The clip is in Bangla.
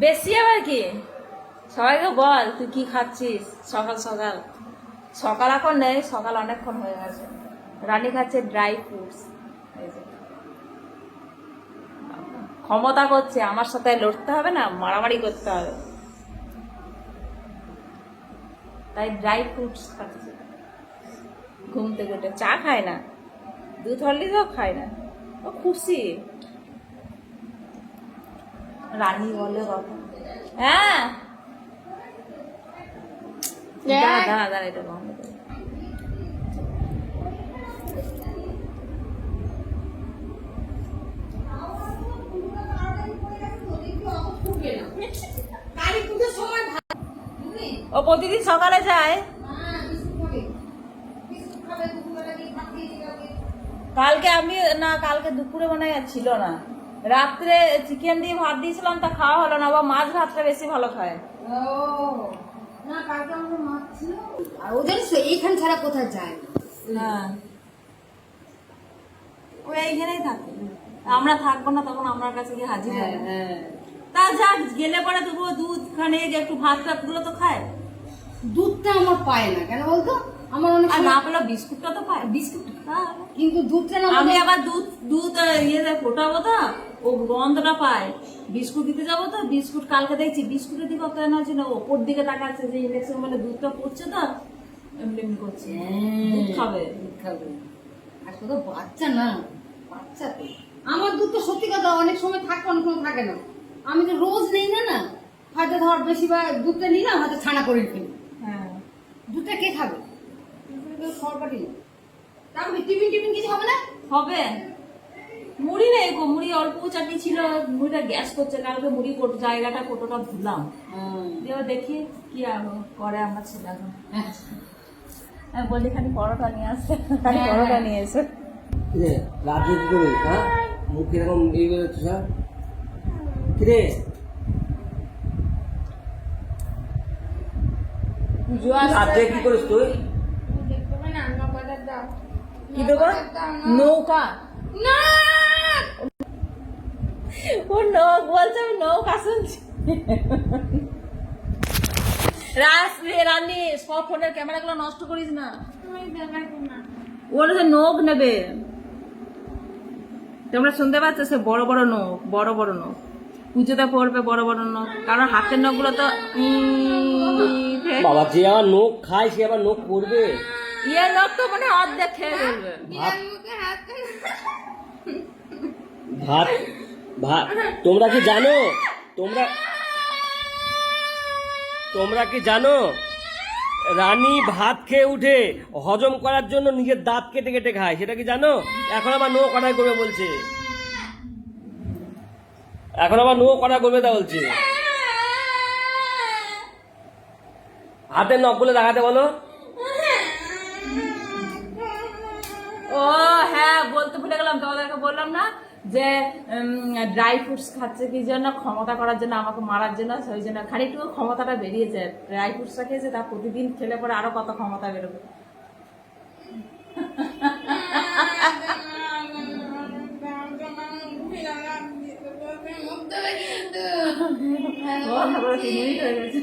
বেশি আবার কি? সবাইকে বল, তুই কি খাচ্ছিস? সকাল সকাল। সকাল এখন নেই, সকাল অনেকক্ষণ হয়ে গেছে। রানী খাচ্ছে ড্রাই ফ্রুটস ক্ষমতা করছে, আমার সাথে লড়তে হবে না, মারামারি করতে হবে। তাই ড্রাই ফ্রুটস খাচ্ছে। ঘুম থেকে চা খায় না। দুধ হরলিক্সও খায় না। ও খুশি। রানী বলে কথা হ্যাঁ। দাঁড়া দাঁড়া দাঁড়া এটা বন্ধ ও প্রতিদিন সকালে যায়? কালকে আমি না কালকে দুপুরে মনে হয় ছিল না। রাত্রে চিকেন দিয়ে ভাত দিয়েছিলাম তা খাওয়া হলো না বা মাছ ভাতটা বেশি ভালো খায়। ও না কালকে আমার মাছ ছিল। আর ওদের এইখান ছাড়া কোথায় যায়? হ্যাঁ। ও এইখানেই থাকে। আমরা থাকব না তখন আমার কাছে গিয়ে হাজির হবে। হ্যাঁ। তা যাক গেলে পরে তবুও দুধ খানে একটু ভাত টাতগুলো তো খায়। দুধটা আমার পায় না কেন বলতো? আমার অনেক আর না পেলে বিস্কুটটা তো পায় বিস্কুট কিন্তু দুধটা না আমি আবার দুধ দুধ ইয়ে ফোটাবো তো। ও গন্ধটা পায়। বিস্কুট দিতে যাব তো বিস্কুট কালকে দেখছি বিস্কুটের দিকে কেন? হচ্ছে না ওপর দিকে তাকাচ্ছে যে ইলেকশন মানে দুধটা পড়ছে তো এমনি এমনি করছে। দুধ খাবে। দুধ খাবে। আর শুধু বাচ্চা না বাচ্চা তো। আমার দুধ তো সত্যি কথা অনেক সময় থাকে অনেক সময় থাকে না। আমি তো রোজ নেই না না? হয়তো ধর বেশিরভাগ দুধটা নিলাম হয়তো ছানা করে ফেলি। হ্যাঁ। দুধটা কে খাবে? টিফিন টিফিন কিছু হবে না? হবে। মুড়ি নেই গো মুড়ি অল্প চাটনি ছিল মুড়িটা গ্যাস করছে কালকে মুড়ি জায়গাটা এবার দেখি কি আর করে আমার ছেলে এখন। বলি খালি পরোটা নিয়ে আসে খালি হ্যাঁ, পরোটা হ্যাঁ। নিয়ে এসে। রাজ্য কি করবি হ্যাঁ? মুখ এরকম ইয়ে বেরোচ্ছে স্যার কিরে? পুজো আসছে। কি করিস তুই? কি দেবো নৌকা ও নৌক বলছে আমি নৌকা শুনছি রাস রে রানী সব ফোনের ক্যামেরাগুলো নষ্ট করিস না। নখ নেবে। তোমরা শুনতে পাচ্ছ সে বড় বড় নখ বড় বড় নখ। পুজোতে পড়বে বড় বড় নখ। কারণ হাতের নখগুলো তো উম, বাবা যে আমার নোখ খায় সে আবার নোখ পড়বে ইয়ে নখ তো মানে অর্ধেক খেয়ে ফেলবে। ভাত ভাত তোমরা কি জানো? তোমরা তোমরা কি জানো? রানী ভাত খেয়ে উঠে হজম করার জন্য নিজের দাঁত কেটে কেটে খায় সেটা কি জানো? এখন আবার নো কটাই করবে বলছে। এখন আবার নো কটা করবে তা বলছে। হাতের নখগুলো দেখাতে বলো। বলতে ভুলে গেলাম তোমাদেরকে বললাম না যে ড্রাই ফ্রুটস খাচ্ছে কি জন্য ক্ষমতা করার জন্য আমাকে মারার জন্য সেই জন্য খানিকটুকু ক্ষমতাটা বেরিয়েছে। ড্রাই ফ্রুটসটা খেয়েছে তা প্রতিদিন খেলে পরে আরও কত ক্ষমতা বেরোবে। ও, তিন মিনিট হয়ে গেছে।